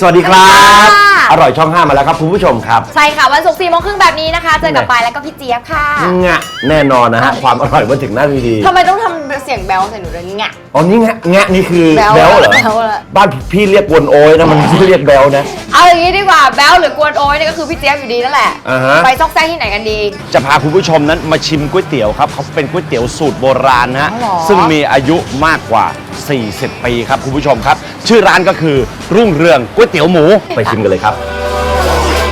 สวัสดีครับสวัสดีค่ะอร่อยช่อง 5 มาแล้วครับคุณผู้ชมครับใช่ค่ะ วันศุกร์สี่โมงครึ่งแบบนี้นะคะเจอกับปายแล้วก็พี่เจี๊ยบค่ะงะแน่นอนนะฮะความอร่อยมาถึงหน้าทีดีทำไมต้องทำเสียงแบลใส่หนูด้วยงะ อ๋อนี่งะงะนี่คือแบ๊วแบลเหรอแบ๊วละบ้านพี่เรียกกวนโอยนะมันไม่ใช่เรียกแบลนะ เอาอย่างนี้ดีกว่าแบลหรือกวนโอ้ยเนี่ยก็คือพี่เจี๊ยบอยู่ดีนั่นแหละอ่าฮะ ไปซอกแซกที่ไหนกันดี จะพาคุณผู้ชมนั้นมาชิมก๋วยเตี๋ยวครับเขาเป็นก๋วยเตี๋ยวสูตรโบราณนะฮะอ๋อเหรอ ซึ่งมีอายุมากกว่า 40 ปีครับคุณผู้ชมครับ ชื่อร้านก็คือรุ่งเรืองก๋วยเตี๋ยวหมูไปชิมกันเลยครับ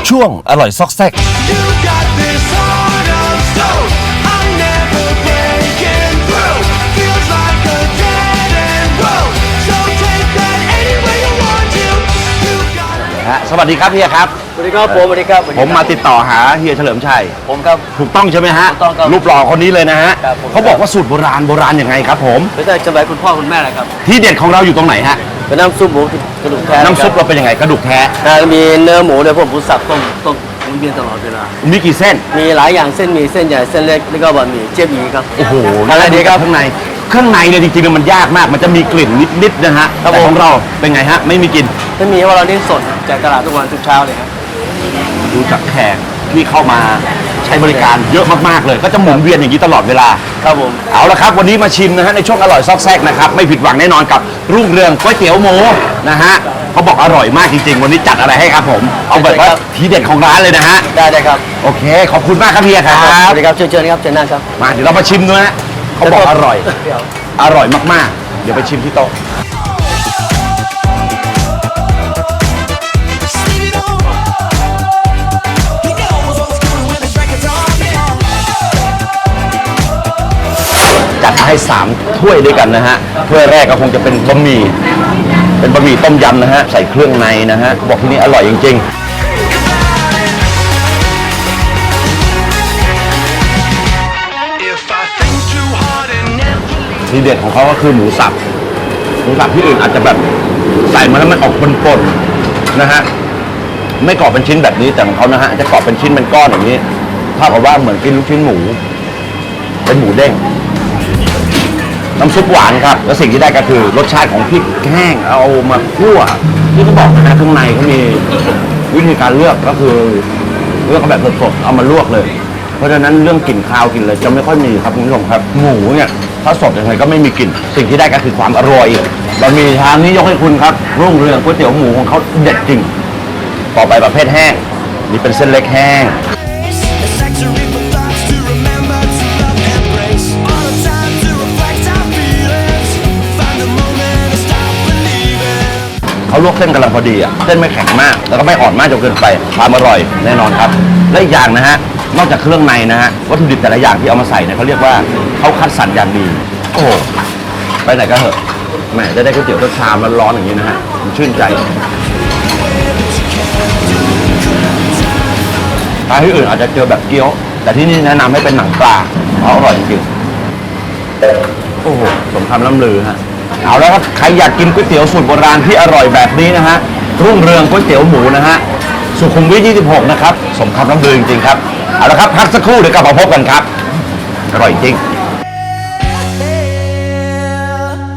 ช่วงอร่อยซอกแซก You got this heart of stone. I'm never breaking through. Feels like a dead end road. So take that any way you want to. You got ฮะสวัสดีครับเฮียครับ สวัสดีครับผมสวัสดีครับสวัสดีผคมรับมาติดต่อหาเฮียเฉลิมชัยผมครับ ถูกต้องใช่ไหมฮะถูกต้องครับรูปหล่อคนนี้เลยนะฮะครับผม เขาบอกว่าสูตรโบราณโบราณยังไงครับ ผมไม่ใช่สมัยคุณพ่อคุณแม่นะครับ ที่เด็ดของเราอยู่ตรงไหนฮะ เป็นน้ำซุปหมูกระดูกแท้น้ำซุปเราเป็นยังไงกระดูกแท้นะมีเนื้อหมูเนี่ยพวกหมูสับต้องต้องหมุนเวียนตลอดเวลา มีกี่เส้น มีหลายอย่างเส้นหมีเส้นใหญ่เส้นเล็กแล้วก็บะหมี่เจี๊ยบหมี่ครับ โอ้โหอะไรดีครับข้างในข้างในเนี่ยจริงๆมันยากมาก มันจะมีกลิ่นนิดๆนะฮะครับแต่ผมของเราเป็นไงฮะ ไม่มีกลิ่นไม่มีเพราะเรานี่สดจากตลาดทุกวันทุกเช้าเลยครับดูจากแขกที่เข้ามา ใช้บริการเยอะมากๆเลย ก็จะหมุนเวียนอย่างนี้ตลอดเวลา ครับผม เอาละครับ วันนี้มาชิมนะฮะในช่วงอร่อยซอกแซกนะครับ ไม่ผิดหวังแน่นอนกับรุ่งเรืองก๋วยเตี๋ยวหมูนะฮะเขาบอกอร่อยมากจริง ๆ วันนี้จัดอะไรให้ครับผม เอาแบบว่าทีเด็ดของร้านเลยนะฮะ ได้ได้ครับ โอเค ขอบคุณมากครับเฮียครัสบวัสดีครับเชิญเชิญครับเชิญนั่งครับ มาเดี๋ยวเรามาชิมด้วยนะเขาบอกอร่อยเดี๋ยวอร่อยมากๆ เดี๋ยวไปชิมที่โต๊ะ ให้สามถ้วยด้วยกันนะฮะถ้วยแรกก็คงจะเป็นบะหมี่เป็นบะหมี่ต้มยำนะฮะใส่เครื่องในนะฮะบอกที่นี่อร่อยจริง If I think too hard and never ๆทีเด็ดของเขาก็คือหมูสับ หมูสับที่อื่นอาจจะแบบใส่มาแล้วมันออกปนๆนะฮะ ไม่กรอบเป็นชิ้นแบบนี้แต่ของเขานะฮะจะกรอบเป็นชิ้นเป็นก้อนอย่างนี้เท่ากับว่าเหมือนกินลูกชิ้นหมู เป็นหมูเด้ง น้ำซุปหวานครับ แล้วสิ่งที่ได้ก็คือรสชาติของพริกแห้งเอามาคั่วที่เขาบอกนะข้างในเขามีวิธีการเลือกก็คือเลือกแบบสดๆเอามาลวกเลย เพราะฉะนั้นเรื่องกลิ่นคาวกลิ่นอะไรจะไม่ค่อยมีครับคุณผู้ชมครับ หมูเนี่ยถ้าสดยังไงก็ไม่มีกลิ่น สิ่งที่ได้ก็คือความอร่อยบะหมี่ชามนี้ยกให้คุณครับ รุ่งเรืองก๋วยเตี๋ยวหมูของเขาเด็ดจริง ต่อไปประเภทแห้งนี่เป็นเส้นเล็กแห้ง เขาลวกเส้นกำลังพอดีอะเส้นไม่แข็งมาก แล้วก็ไม่อ่อนมากจนเกินไปความอร่อยแน่นอนครับ และอีกอย่างนะฮะนอกจากเครื่องในนะฮะวัตถุดิบแต่ละอย่างที่เอามาใส่เนี่ยเขาเรียกว่าเขาคัดสรรอย่างดี โอ้โหไปไหนก็เหอะแหมได้ได้ก๋วยเตี๋ยวรสชามร้อนๆอย่างนี้นะฮะมันชื่นใจถ้าที่อื่นอาจจะเจอแบบเกี๊ยว แต่ที่นี่แนะนำให้เป็นหนังปลาเพราะอร่อยจริงๆโอ้โหสมคำล่ำลือฮะ เอาแล้วครับใครอยากกินก๋วยเตี๋ยวสูตรโบราณที่อร่อยแบบนี้นะฮะรุ่งเรืองก๋วยเตี๋ยวหมูนะฮะสุขุมวิท 26 นะครับ สมคำน้ำดือจริงๆครับ เอาละครับ พักสักครู่เดี๋ยวกลับมาพบกันครับ อร่อยจริง